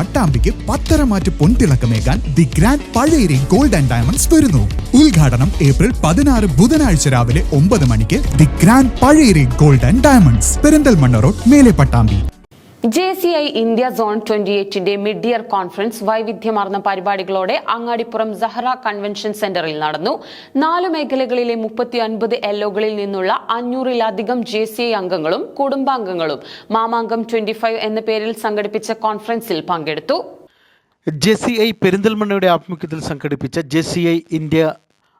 പട്ടാമ്പിക്ക് പത്തരമാറ്റ് പൊൻതിളക്കമേകാൻ the grand Pazhayari gold and diamonds വരുന്നു. ഉദ്ഘാടനം ഏപ്രിൽ പതിനാറ് ബുധനാഴ്ച രാവിലെ ഒമ്പത് മണിക്ക് the grand Pazhayari gold and diamonds Perinthalmanna road മേലെ Pattambi. J C I India zone twenty എയ്റ്റിന്റെ mid year conference വൈവിധ്യമാർന്ന പരിപാടികളോടെ അങ്ങാടിപ്പുറം സഹറ കൺവെൻഷൻ സെന്ററിൽ നടന്നു. നാല് മേഖലകളിലെ മുപ്പത്തി അൻപത് എൽഒകളിൽ നിന്നുള്ള അഞ്ഞൂറിലധികം ജെ സി ഐ അംഗങ്ങളും കുടുംബാംഗങ്ങളും മാമാങ്കം ട്വന്റി ഫൈവ് എന്ന പേരിൽ സംഘടിപ്പിച്ച കോൺഫറൻസിൽ പങ്കെടുത്തു. ജെ സി ഐ പെരിന്തൽമണ്ണയുടെ ആഭിമുഖ്യത്തിൽ സംഘടിപ്പിച്ച J C I India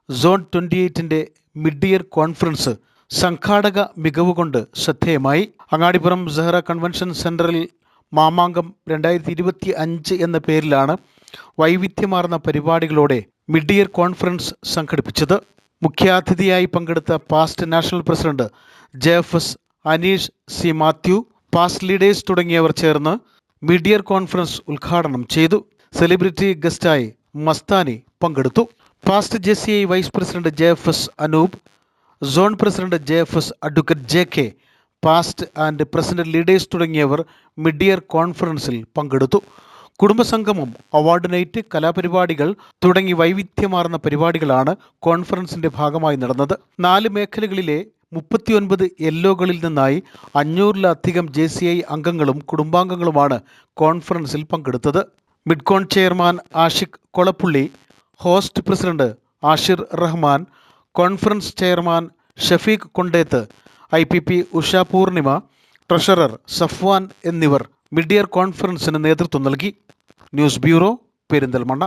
zone twenty എയ്റ്റിന്റെ mid year conference സംഘാടക മികവ് കൊണ്ട് ശ്രദ്ധേയമായി. അങ്ങാടിപ്പുറം സെഹ്റ കൺവെൻഷൻ സെന്ററിൽ മാമാങ്കം രണ്ടായിരത്തി ഇരുപത്തി അഞ്ച് എന്ന പേരിലാണ് വൈവിധ്യമാർന്ന പരിപാടികളോടെ മിഡ് ഇയർ കോൺഫറൻസ് സംഘടിപ്പിച്ചത്. മുഖ്യാതിഥിയായി പങ്കെടുത്ത past national president J F S Aneesh C Mathew past leaders തുടങ്ങിയവർ ചേർന്ന് മിഡ് ഇയർ കോൺഫറൻസ് ഉദ്ഘാടനം ചെയ്തു. സെലിബ്രിറ്റി ഗസ്റ്റായി മസ്താനി പങ്കെടുത്തു. Past J vice president J Anoop zone president J F S advocate J K past and president leaders തുടങ്ങിയവർ mid year കോൺഫറൻസിൽ പങ്കെടുത്തു. കുടുംബസംഗമം award night കലാപരിപാടികൾ തുടങ്ങി വൈവിധ്യമാർന്ന പരിപാടികളാണ് കോൺഫറൻസിന്റെ ഭാഗമായി നടന്നത്. നാല് മേഖലകളിലെ മുപ്പത്തിയൊൻപത് യെല്ലോകളിൽ നിന്നായി അഞ്ഞൂറിലധികം ജെ സി ഐ അംഗങ്ങളും കുടുംബാംഗങ്ങളുമാണ് കോൺഫറൻസിൽ പങ്കെടുത്തത്. Midcon chairman Ashiq Kolappully host president Ashir Rahman conference chairman Shafeeq Kondeth I P P Usha Poornima treasurer Safwan എന്നിവർ മിഡിയർ കോൺഫറൻസിന് നേതൃത്വം നൽകി. News bureau Perinthalmanna.